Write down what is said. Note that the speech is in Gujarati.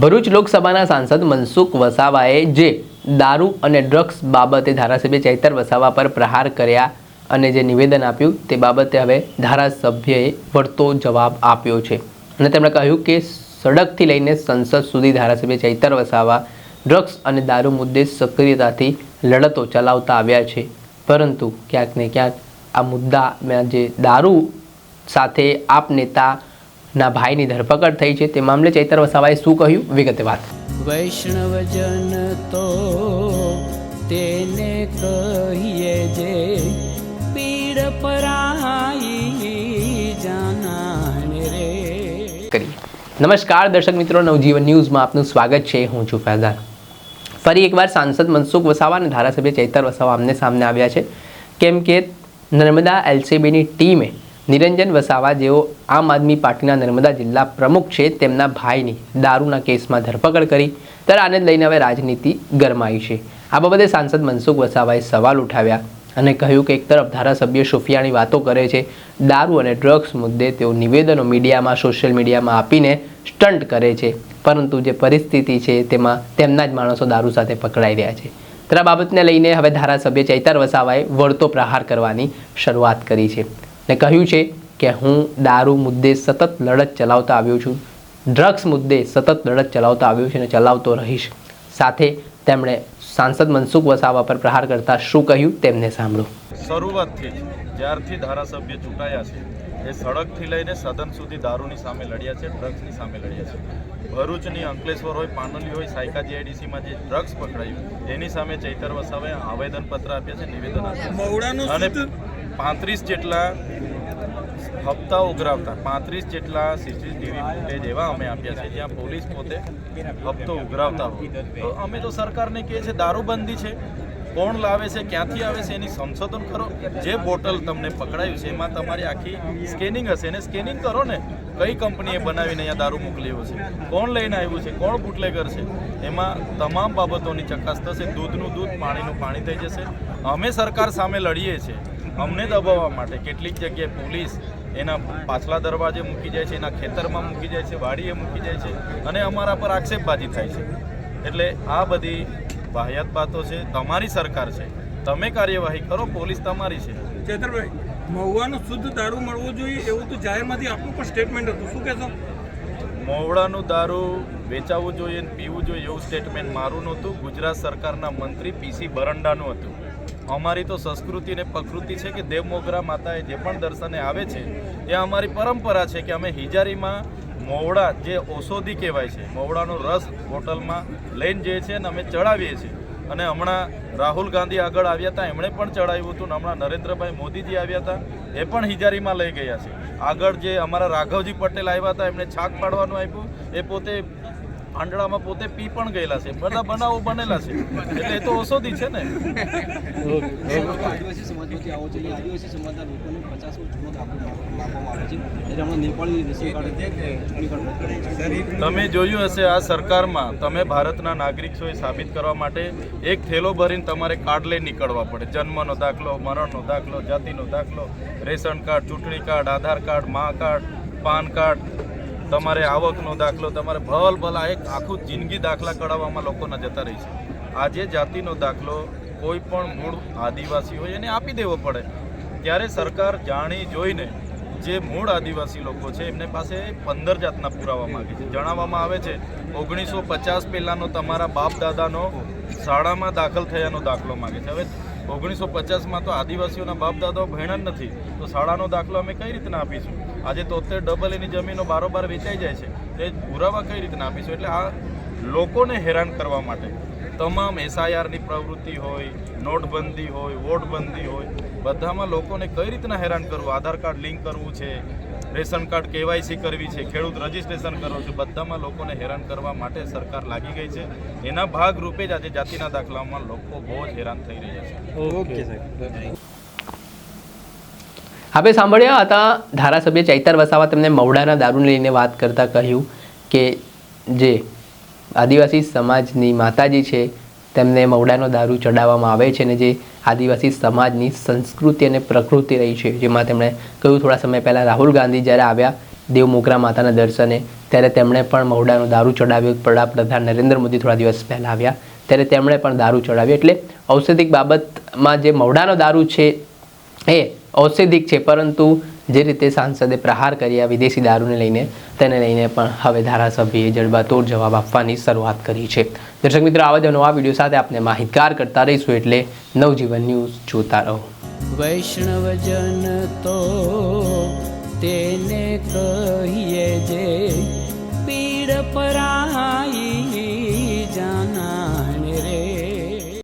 ભરૂચ લોકસભાના સાંસદ મનસુખ વસાવાએ જે દારૂ અને ડ્રગ્સ બાબતે ધારાસભ્ય ચૈતર વસાવા પર પ્રહાર કર્યા અને જે નિવેદન આપ્યું તે બાબતે હવે ધારાસભ્યએ વળતો જવાબ આપ્યો છે. અને તેમણે કહ્યું કે સડકથી લઈને સંસદ સુધી ધારાસભ્ય ચૈતર વસાવા ડ્રગ્સ અને દારૂ મુદ્દે સક્રિયતાથી લડતો ચલાવતા આવ્યા છે. પરંતુ ક્યાંક ને ક્યાંક આ મુદ્દામાં જે દારૂ સાથે આપ નેતાના ભાઈની ધરપકડ થઈ છે તે મામલે ચૈતર વસાવાએ શું કહ્યું? વિગતે વાત. વૈષ્ણવજન તો તેને કહીએ જે પીડ પરાઈ જાનાને રે. કરીએ નમસ્કાર દર્શક મિત્રો નવજીવન ન્યૂઝમાં આપનું સ્વાગત છે. હું છું ફૈઝાન. ફરી એકવાર સાંસદ મનસુખ વસાવા અને ધારાસભ્ય ચૈતર વસાવા આમને સામને આવ્યા છે. કેમ કે નર્મદા એલસીબીની ટીમે નિરંજન વસાવા જેઓ આમ આદમી પાર્ટીના નર્મદા જિલ્લા પ્રમુખ છે, તેમના ભાઈની દારૂના કેસમાં ધરપકડ કરી, ત્યારે આને લઈને હવે રાજનીતિ ગરમાઈ છે. આ બાબતે સાંસદ મનસુખ વસાવાએ સવાલ ઉઠાવ્યા અને કહ્યું કે એક તરફ ધારાસભ્ય સુફિયાની વાતો કરે છે, દારૂ અને ડ્રગ્સ મુદ્દે તેઓ નિવેદનો મીડિયામાં, સોશિયલ મીડિયામાં આપીને સ્ટન્ટ કરે છે. પરંતુ જે પરિસ્થિતિ છે, તેમાં તેમના જ માણસો દારૂ સાથે પકડાઈ રહ્યા છે. ત્યારે બાબતને લઈને હવે ધારાસભ્ય ચૈતર વસાવાએ વળતો પ્રહાર કરવાની શરૂઆત કરી છે. ને કહ્યું છે કે હું દારૂ મુદ્દે સતત લડત ચલાવતા આવ્યો છું. ડ્રગ્સ મુદ્દે સતત લડત ચલાવતા આવ્યો છું અને ચલાવતો રહીશ. સાથે તેમણે સાંસદ મનસુખ વસાવા પર પ્રહાર કરતા શું કહ્યું તેમને સાંભળો. શરૂઆતથી જ્યારથી ધારાસભ્ય ચૂંટાયા છે એ સડકથી લઈને સદન સુધી દારૂની સામે લડ્યા છે ડ્રગ્સની સામે લડ્યા છે. ભરૂચની અંકલેશ્વર હોય પાનલી હોય સાયકા જીઆઈડીસીમાં જે ડ્રગ્સ પકડાયું એની સામે ચૈતર વસાવાએ આવેદનપત્ર આપ્યા છે નિવેદન આપ્યા અને પાંત્રીસ જેટલા હપ્તા ઉઘરાવતા, પાંત્રીસ જેટલા સીસીટીવી ફૂટેજ એવા અમે આપ્યા છે, જ્યાં પોલીસ પોતે હપ્તો ઉઘરાવતા હોય. તો અમે તો સરકારને કહીએ છીએ, દારૂબંધી છે, કોણ લાવે છે, ક્યાંથી આવે છે, એની સંશોધન કરો. જે બોટલ તમને પકડાયું છે, એમાં તમારી આખી સ્કેનિંગ હશે. એને સ્કેનિંગ કરો ને, કઈ કંપનીએ બનાવીને અહીંયા દારૂ મોકલ્યો છે? કોણ લઈને આવ્યું છે? કોણ બુટલેગર છે? એમાં તમામ બાબતોની ચકાસ થશે, દૂધનું દૂધ, પાણીનું પાણી થઈ જશે. અમે સરકાર સામે લડીએ છીએ. અમને દબાવવા માટે કેટલીક જગ્યાએ પોલીસ એના પાછલા દરવાજે મૂકી જાય છે એના ખેતરમાં મૂકી જાય છે વાડીએ મૂકી જાય છે અને અમારા પર આક્ષેપબાજી થાય છે. એટલે આ બધી વાહિયાત બાતો છે તમારી સરકાર છે. તમે કાર્યવાહી કરો પોલીસ તમારી છે. ચેતરભાઈ મહુવાનું શુદ્ધ દારૂ મળવું જોઈએ એવું તો જાહેરમાંથી આપનું પણ સ્ટેટમેન્ટ હતું. શું કહેશો? મોવડાનું દારૂ વેચાવવું જોઈએ ને પીવું જોઈએ એવું સ્ટેટમેન્ટ મારું નહોતું. ગુજરાત સરકારના મંત્રી પીસી બરંડાનું હતું. અમારી તો સંસ્કૃતિ અને પ્રકૃતિ છે કે દેવ મોગરા માતાએ જે પણ દર્શને આવે છે, એ અમારી પરંપરા છે કે અમે હિજારીમાં મોવડા જે ઔષધિ કહેવાય છે, મોવડાનો રસ બોટલમાં લઈને જઈએ છીએ અને અમે ચડાવીએ છીએ. અને હમણાં રાહુલ ગાંધી આગળ આવ્યા હતા, એમણે પણ ચડાવ્યું હતું ને હમણાં નરેન્દ્રભાઈ મોદીજી આવ્યા હતા, એ પણ હિજારીમાં લઈ ગયા છે. આગળ જે અમારા રાઘવજી પટેલ આવ્યા હતા, એમણે છાક પાડવાનું આપ્યું, એ પોતે આંડળામાં પોતે પી પણ ગયેલા છે. બધા બનાવો બનેલા છે. એટલે એ તો ઔષધિ છે ને. આદિવાસી સમાજમાંથી આવો છો. આદિવાસી સમાજના લોકોને પચાસ તમે જોયું હશે આ સરકારમાં તમે ભારતના નાગરિક છો એ સાબિત કરવા માટે એક થેલો ભરીને તમારે કાર્ડ લઈ નીકળવા પડે. જન્મનો દાખલો મરણનો દાખલો જાતિનો દાખલો રેશન કાર્ડ ચૂંટણી કાર્ડ આધાર કાર્ડ મા કાર્ડ પાન કાર્ડ તમારે આવકનો દાખલો, તમારે ભલ ભલા એક આખું જિંદગી દાખલા કઢાવવામાં લોકોના જતા રહી છે. આજે જાતિનો દાખલો કોઈ પણ મૂળ આદિવાસી હોય એને આપી દેવો પડે. ત્યારે સરકાર જાણી જોઈને જે મૂળ આદિવાસી લોકો છે, એમને પાસે પંદર જાતના પુરાવા માગે છે. જણાવવામાં આવે છે, ઓગણીસો પચાસ પહેલાંનો તમારા બાપ દાદાનો શાળામાં દાખલ થયાનો દાખલો માગે છે. હવે ઓગણીસો પચાસમાં તો આદિવાસીઓના બાપ દાદાઓ ભણ્યા જ નથી. તો શાળાનો દાખલો અમે કઈ રીતના આપીશું? આજે તોતેર ડબલ એની જમીનો બારોબાર વેચાઈ જાય છે. તે પુરાવા કઈ રીતના આપીશું? એટલે આ લોકોને હેરાન કરવા માટે તમામ એસઆઈઆરની પ્રવૃત્તિ હોય, નોટબંધી હોય, વોટબંધી હોય, બધામાં લોકોને કઈ રીતના હેરાન કરવું? આધાર કાર્ડ લિંક કરવું છે? રેશન કાર્ડ કેવાયસી કરવી છે ખેડૂત રજીસ્ટ્રેશન કરવું છે બધામાં લોકોને હેરાન કરવા માટે સરકાર લાગી ગઈ છે. એના ભાગરૂપે જ આજે જાતિના દાખલામાં લોકો બહુ જ હેરાન થઈ રહ્યા છે. આપણે સાંભળ્યા હતા ધારાસભ્ય ચૈતર વસાવા તેમને મવડાના દારૂને લઈને વાત કરતા કહ્યું કે જે આદિવાસી સમાજની માતાજી છે તેમને મવડાનો દારૂ ચડાવવામાં આવે છે અને જે આદિવાસી સમાજની સંસ્કૃતિ અને પ્રકૃતિ રહી છે, જેમાં તેમણે કહ્યું, થોડા સમય પહેલાં રાહુલ ગાંધી જ્યારે આવ્યા દેવ મોગરા માતાના દર્શને, ત્યારે તેમણે પણ મહુડાનો દારૂ ચડાવ્યો. વડાપ્રધાન નરેન્દ્ર મોદી થોડા દિવસ પહેલાં આવ્યા, ત્યારે તેમણે પણ દારૂ ચડાવ્યો. એટલે ઔષધિક બાબતમાં જે મવડાનો દારૂ છે, એ ઔષધિક છે, પરંતુ જે રીતે સાંસદે પ્રહાર કર્યા વિદેશી દારૂને લઈને, તેને લઈને પણ હવે ધારાસભ્યએ જડબાતોડ જવાબ આપવાની શરૂઆત કરી છે. દર્શક મિત્રો, આવા જ નવા વીડિયો સાથે આપણે માહિતગાર કરતા રહીશું એટલે નવજીવન ન્યૂઝ જોતા રહો. વૈષ્ણવજન તો તેને કહીએ જે